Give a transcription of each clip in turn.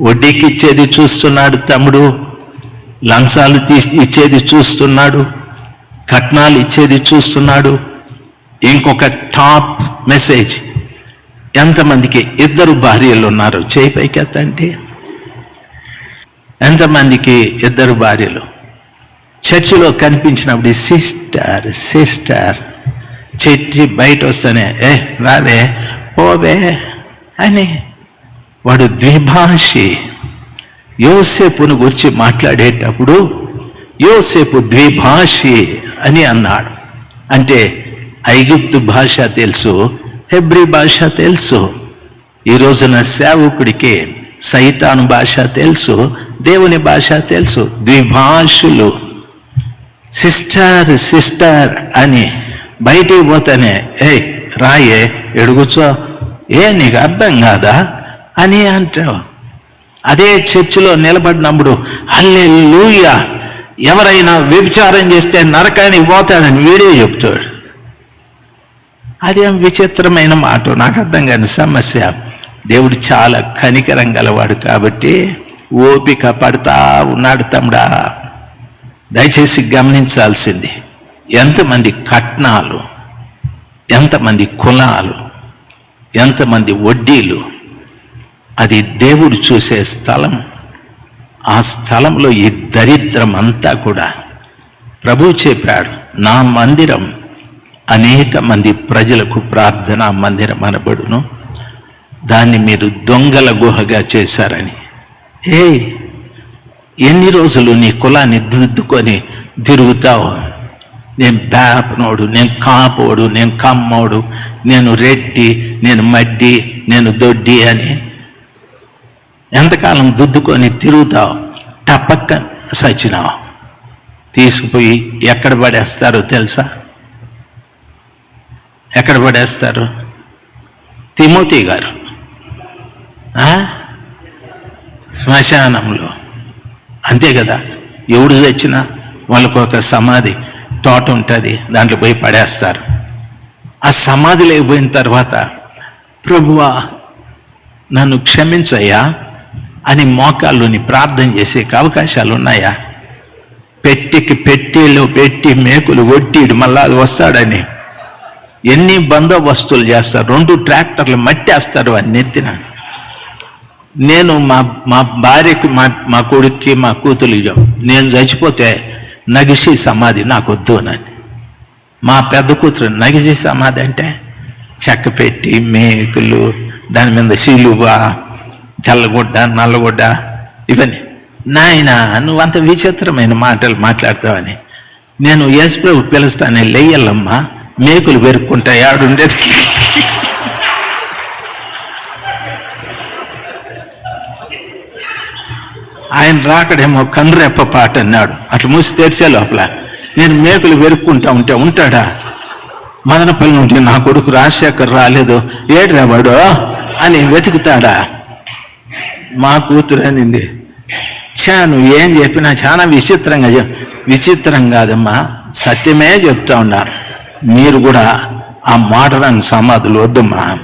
వడ్డీకి ఇచ్చేది చూస్తున్నాడు తమ్ముడు లంచాలు తీసి ఇచ్చేది చూస్తున్నాడు కట్నాలు ఇచ్చేది చూస్తున్నాడు. ఇంకొక టాప్ మెసేజ్. ఎంతమందికి ఇద్దరు భార్యలు ఉన్నారు చేయి పైకి ఎత్తండి ఎంతమందికి ఇద్దరు భార్యలు? చర్చిలో కనిపించినప్పుడు సిస్టర్ సిస్టర్ చర్చి బయట వస్తేనే ఏ రావే పోవే అని వాడు ద్విభాషి. యోసేపును గురించి మాట్లాడేటప్పుడు యోసేపు ద్విభాషి అని అన్నాడు. అంటే ఐగుప్తు భాష తెలుసు హెబ్రి భాష తెలుసు. ఈ రోజున సేవకుడికి సైతాను భాష తెలుసు దేవుని భాష తెలుసు ద్విభాషులు. సిస్టర్ సిస్టర్ అని బయటికి పోతేనే ఏ రాయే ఎడుగుచో ఏ నీకు అర్థం కాదా? అని అంటావు. అదే చర్చిలో నిలబడినప్పుడు అల్లే ఎవరైనా వ్యభిచారం చేస్తే నరకానికి పోతాడని వీడే చెప్తాడు. అదేం విచిత్రమైన మాట నాకు అర్థం కాని సమస్య. దేవుడు చాలా కనికరం గలవాడు కాబట్టి ఓపిక పడతా ఉన్నాడు తమ్ముడా. దయచేసి గమనించాల్సింది ఎంతమంది కట్నాలు ఎంతమంది కులాలు ఎంతమంది వడ్డీలు అది దేవుడు చూసే స్థలం. ఆ స్థలంలో ఈ దరిద్రం అంతా కూడా ప్రభు చెప్పాడు నా మందిరం అనేక మంది ప్రజలకు ప్రార్థనా మందిరం అనబడును. దాన్ని మీరు దొంగల గుహగా చేశారని. ఏ ఎన్ని రోజులు నీ కులాన్ని దిద్దుకొని తిరుగుతావు? నేను బేపనోడు నేను కాపోడు నేను కమ్మోడు నేను రెట్టి నేను మడ్డి నేను దొడ్డి అని ఎంతకాలం దుద్దుకొని తిరుగుతావు? టపక్క సచ్చినావు తీసుకుపోయి ఎక్కడ పడేస్తారో తెలుసా? ఎక్కడ పడేస్తారు? తిమోతి గారు. శ్మశానంలో. అంతే కదా? ఎవడు చచ్చినా వాళ్ళకు ఒక సమాధి తోట ఉంటుంది దాంట్లో పోయి పడేస్తారు. ఆ సమాధిలో పోయిన తర్వాత ప్రభువా నన్ను క్షమించయ్యా. అని మోకాళ్ళుని ప్రార్థన చేసే అవకాశాలు ఉన్నాయా పెట్టికి పెట్టిలో పెట్టి మేకులు కొట్టిడు మళ్ళా అది వస్తాడని. ఎన్ని బందోబస్తులు చేస్తారు? రెండు ట్రాక్టర్లు మట్టేస్తారు అని నెత్తిన. నేను మా మా భార్యకి మా మా కొడుక్కి మా కూతురికి నేను చచ్చిపోతే నగిసి సమాధి నాకు వద్దు అని మా పెద్ద కూతురు నగిసి సమాధి అంటే చెక్క పెట్టి మేకులు దాని మీద సిలువ తెల్లగొడ్డ నల్లగుడ్డ ఇవన్నీ. నాయన నువ్వంత విచిత్రమైన మాటలు మాట్లాడతావని. నేను యేసుప్రభు పిలుస్తానే లేయల్లమ్మా మేకులు పెరుక్కుంటా ఆడుండేది ఆయన రాకడేమో కన్రెప్ప పాట అన్నాడు. అట్లా మూసి తెరిచే లోపల నేను మేకులు వెరుక్కుంటా ఉంటే ఉంటాడా? మదనపల్లి నుండి నా కొడుకు రాజశేఖర్ రాలేదు. ఏడ్రావాడు అని వెతుకుతాడా? మా కూతురు అనింది చా నువ్వు ఏం చెప్పినా చాలా విచిత్రంగా విచిత్రం కాదమ్మా సత్యమే చెప్తా ఉన్నారు మీరు కూడా ఆ మాటలను సమాధులు వద్దమ్మా.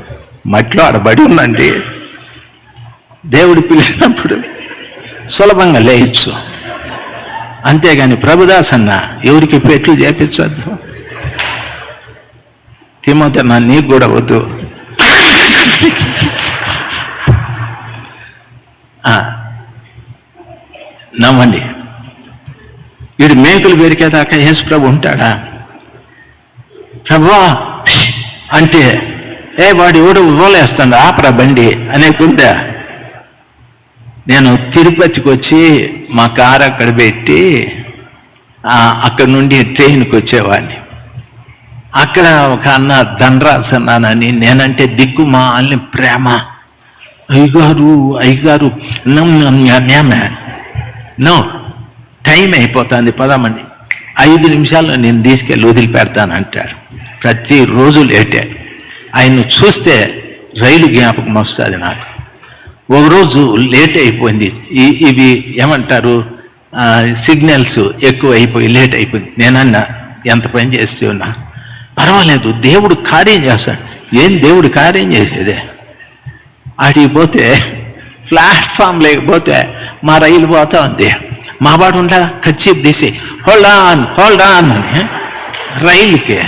మట్లో ఆడబడి ఉందండి దేవుడు పిలిచినప్పుడు సులభంగా లేయచ్చు. అంతేగాని ప్రభుదాస్ అన్న ఎవరికి పెట్లు చేపించద్దు. తిమోతి నా నీకు కూడా వద్దు. నమ్మండి వీడు మేకులు పెరికేదాకా యేసు ప్రభు ఉంటాడా? ప్రభువా అంటే ఏ వాడు ఎవడు ఓలేస్తాడు ఆపరా బండి అనేకుందా నేను తిరుపతికి వచ్చి మా కారు అక్కడ పెట్టి అక్కడ నుండి ట్రైన్కి వచ్చేవాడిని. అక్కడ ఒక అన్న ధనరాజ్ అన్నానని నేనంటే దిక్కు మా అల్ని ప్రేమ. అయ్యగారు అయ్యగారు నో టైం అయిపోతుంది పదామండి ఐదు నిమిషాల్లో నేను తీసుకెళ్ళి వదిలిపెడతాను అంటాడు ప్రతిరోజు లేటే ఆయన్ను చూస్తే రైలు జ్ఞాపకం వస్తుంది నాకు ఒకరోజు లేట్ అయిపోయింది ఇవి ఏమంటారు సిగ్నల్స్ ఎక్కువ అయిపోయి లేట్ అయిపోయింది నేనన్నా ఎంత పని చేస్తున్నా పర్వాలేదు దేవుడు కార్యం చేస్తాడు ఏం దేవుడు కార్యం చేసేదే ఆడికి పోతే ప్లాట్ఫామ్ లేకపోతే మా రైలు పోతా ఉంది. మా వాడు ఉండా కచ్చిప్ తీసి హోల్డ్ ఆన్ హోల్డ్ ఆన్ అని రైలుకి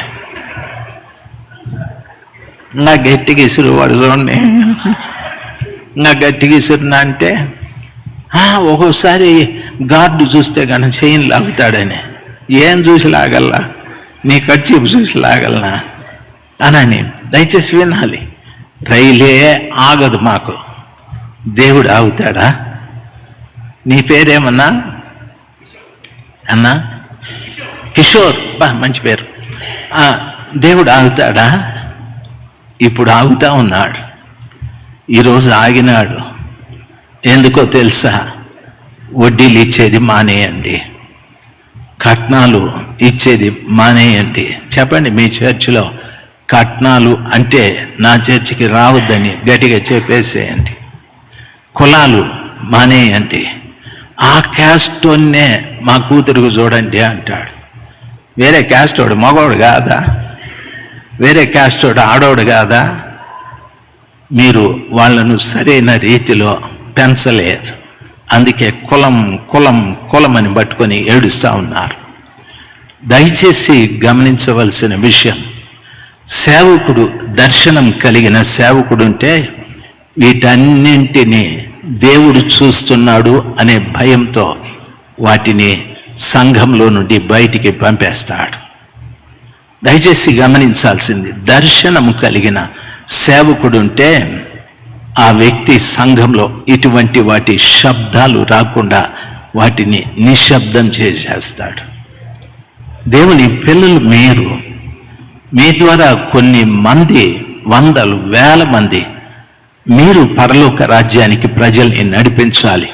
నా గట్టిగా ఇసురు వాడు చూడండి నా గట్టిగా ఇసురునా అంటే ఒక్కోసారి గార్డు చూస్తే కానీ చైన్ లాగుతాడని. ఏం చూసి లాగల్లా? నీ కచ్చిపు చూసి లాగలనా? అనని దయచేసి వినాలి. రైలే ఆగదు మాకు. దేవుడు ఆగుతాడా? నీ పేరేమన్నా? అన్నా? కిషోర్. బా మంచి పేరు. దేవుడు ఆగుతాడా? ఇప్పుడు ఆగుతా ఉన్నాడు. ఈరోజు ఆగినాడు. ఎందుకో తెలుసా? వడ్డీలు ఇచ్చేది మానేయండి. కట్నాలు ఇచ్చేది మానేయండి. చెప్పండి మీ చర్చిలో కట్నాలు అంటే నా చర్చికి రావద్దని గట్టిగా చెప్పేసేయండి. కులాలు మానేయండి. ఆ క్యాస్టోన్నే మా కూతురుకు చూడండి అంటాడు. వేరే క్యాస్టోడు మగవాడు కాదా? వేరే క్యాస్టోడు ఆడోడు కాదా? మీరు వాళ్ళను సరైన రీతిలో పెంచలేదు. అందుకే కులం కులం కులం అని పట్టుకొని ఏడుస్తూ ఉన్నారు. దయచేసి గమనించవలసిన విషయం సేవకుడు దర్శనం కలిగిన సేవకుడు ఉంటే వీటన్నింటినీ దేవుడు చూస్తున్నాడు అనే భయంతో వాటిని సంఘంలో నుండి బయటికి పంపేస్తాడు. దయచేసి గమనించాల్సింది దర్శనం కలిగిన సేవకుడుంటే ఆ వ్యక్తి సంఘంలో ఇటువంటి వాటి శబ్దాలు రాకుండా వాటిని నిశ్శబ్దం చేసేస్తాడు. దేవుని పిల్లలు మీరు మీ ద్వారా కొన్ని మంది వందలు వేల మంది మీరు పరలోక రాజ్యానికి ప్రజల్ని నడిపించాలి.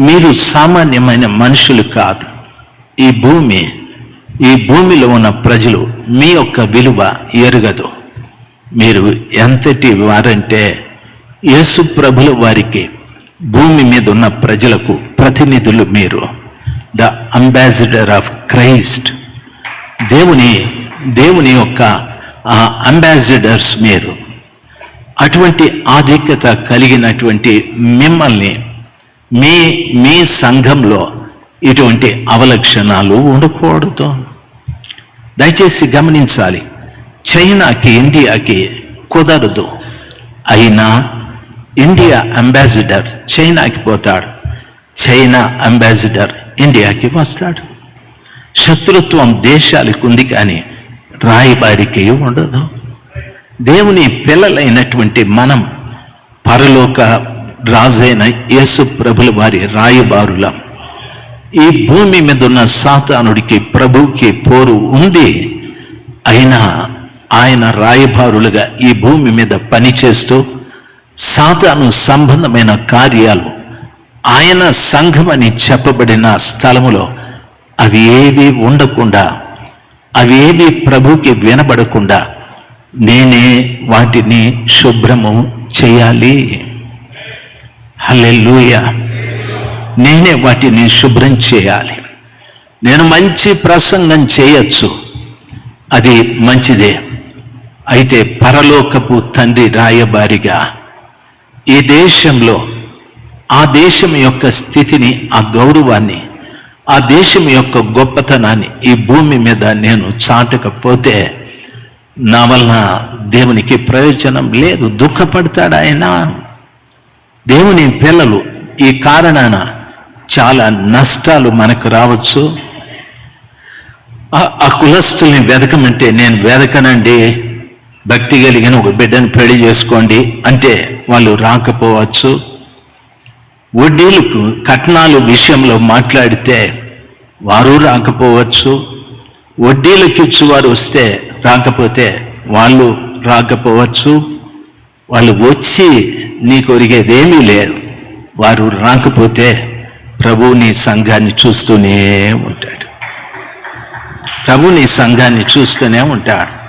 మీరు సామాన్యమైన మనుషులు కాదు. ఈ భూమి ఈ భూమిలో ఉన్న ప్రజలు మీ యొక్క విలువ ఎరగదు. మీరు ఎంతటి వారంటే యేసు ప్రభుల వారికి భూమి మీద ఉన్న ప్రజలకు ప్రతినిధులు మీరు. The ambassador of Christ. దేవుని దేవుని యొక్క అంబాసిడర్స్ మీరు. అటువంటి ఆధిక్యత కలిగినటువంటి మిమ్మల్ని మీ మీ సంఘంలో ఇటువంటి అవలక్షణాలు ఉండకూడదు. దయచేసి గమనించాలి. చైనాకి ఇండియాకి కుదరదు. అయినా ఇండియా అంబాసిడర్ చైనాకి పోతాడు. చైనా అంబాసిడర్ ఇండియాకి వస్తాడు. శత్రుత్వం దేశాలకు ఉంది కానీ రాయబారికి ఉండదు. దేవుని పిల్లలైనటువంటి మనం పరలోక రాజైన యేసు ప్రభుల వారి రాయబారుల ఈ భూమి మీద ఉన్న సాతానుడికి ప్రభువుకి పోరు ఉంది. అయినా ఆయన రాయబారులుగా ఈ భూమి మీద పనిచేస్తూ సాతాను సంబంధమైన కార్యాలు ఆయన సంఘమని చెప్పబడిన స్థలములో అవి ఏవి ఉండకుండా అవేవి ప్రభుకి వినబడకుండా నేనే వాటిని శుభ్రము చేయాలి. హల్లెలూయా. నేనే వాటిని శుభ్రం చేయాలి. నేను మంచి ప్రసంగం చేయొచ్చు. అది మంచిదే. అయితే పరలోకపు తండ్రి రాయబారిగా ఈ దేశంలో ఆ దేశం యొక్క స్థితిని ఆ గౌరవాన్ని ఆ దేశం యొక్క గొప్పతనాన్ని ఈ భూమి మీద నేను చాటకపోతే నా వలన దేవునికి ప్రయోజనం లేదు. దుఃఖపడతాడు ఆయన. దేవుని పిల్లలు ఈ కారణాన చాలా నష్టాలు మనకు రావచ్చు. ఆ- ఆ కులస్తుల్ని వెదకమంటే నేను వెదకనండి. భక్తి కలిగిన ఒక బిడ్డను పెళ్ళి చేసుకోండి అంటే వాళ్ళు రాకపోవచ్చు. వడ్డీలకు కట్నాలు విషయంలో మాట్లాడితే వారు రాకపోవచ్చు. వడ్డీలకు ఇచ్చేవారు వస్తే రాకపోతే వాళ్ళు రాకపోవచ్చు. వాళ్ళు వచ్చి నీకు కొరిగేదేమీ లేదు. వారు రాకపోతే ప్రభు నీ సంఘాన్ని చూస్తూనే ఉంటాడు. ప్రభు నీ సంఘాన్ని చూస్తూనే ఉంటాడు.